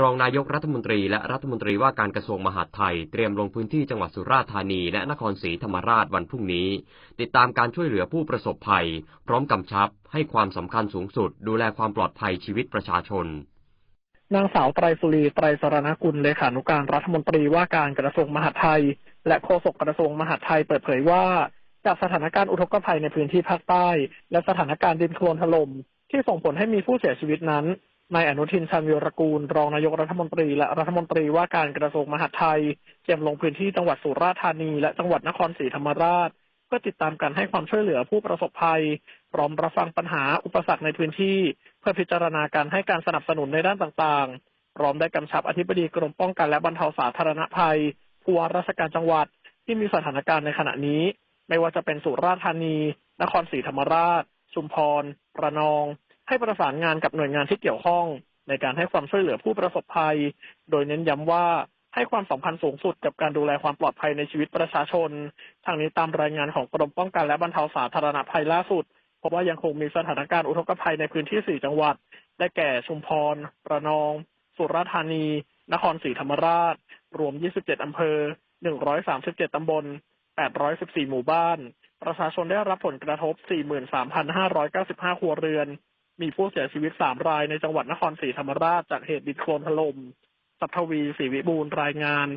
รองนายกรัฐมนตรีและรัฐมนตรีว่าการกระทรวงมหาดไทย เตรียมลงพื้นที่จังหวัดสุราษฎร์ธานีและนครศรีธรรมราชวันพรุ่งนี้ ติดตามการช่วยเหลือผู้ประสบภัย พร้อมกำชับ ให้ความสำคัญสูงสุด ดูแลความปลอดภัยชีวิตประชาชนนางสาวไตรสุรีไตรสรณกุลเลขานุการรัฐมนตรีว่าการกระทรวงมหาดไทย และโฆษกกระทรวงมหาดไทยเปิดเผยว่าจากสถานการณ์อุทกภัยในพื้นที่ภาคใต้ และสถานการณ์ดินโคลนถล่มที่ส่งผลให้มีผู้เสียชีวิตนั้น นายอนุทินชาญวิรกูล รองนายกรัฐมนตรี และรัฐมนตรีว่าการกระทรวงมหาดไทยเตรียมลงพื้นที่จังหวัดสุราษฎร์ธานี และจังหวัดนครศรีธรรมราช เพื่อติดตามการให้ความช่วยเหลือผู้ประสบภัย พร้อมรับฟังปัญหาอุปสรรคในพื้นที่ เพื่อพิจารณาการให้การสนับสนุนในด้านต่างๆ พร้อมได้กำชับอธิบดีกรมป้องกันและบรรเทาสาธารณภัยผู้ว่าราชการจังหวัดที่มีสถานการณ์ในขณะนี้ ไม่ว่าจะเป็นสุราษฎร์ธานี นครศรีธรรมราช ชุมพร ระนอง ให้ประสานงานกับหน่วยงานที่เกี่ยวข้อง ในการให้ความช่วยเหลือผู้ประสบภัย โดยเน้นย้ำว่าให้ความสำคัญสูงสุดกับการดูแลความปลอดภัยในชีวิตประชาชน ทางนี้ตามรายงานของกรมป้องกันและบรรเทาสาธารณภัยล่าสุดพบว่ายังคงมีสถานการณ์อุทกภัยในพื้นที่ 4 จังหวัด ได้แก่ชุมพร ระนอง สุราษฎร์ธานี นครศรีธรรมราช รวม 27 อำเภอ 137 ตำบล 814 หมู่บ้าน ประชาชนได้รับผลกระทบ 43,595 ครัวเรือน มีผู้เสียชีวิตสามรายในจังหวัดนครศรีธรรมราชจากเหตุดินโคลนถล่มสัทวีศรีวิบูลรายงาน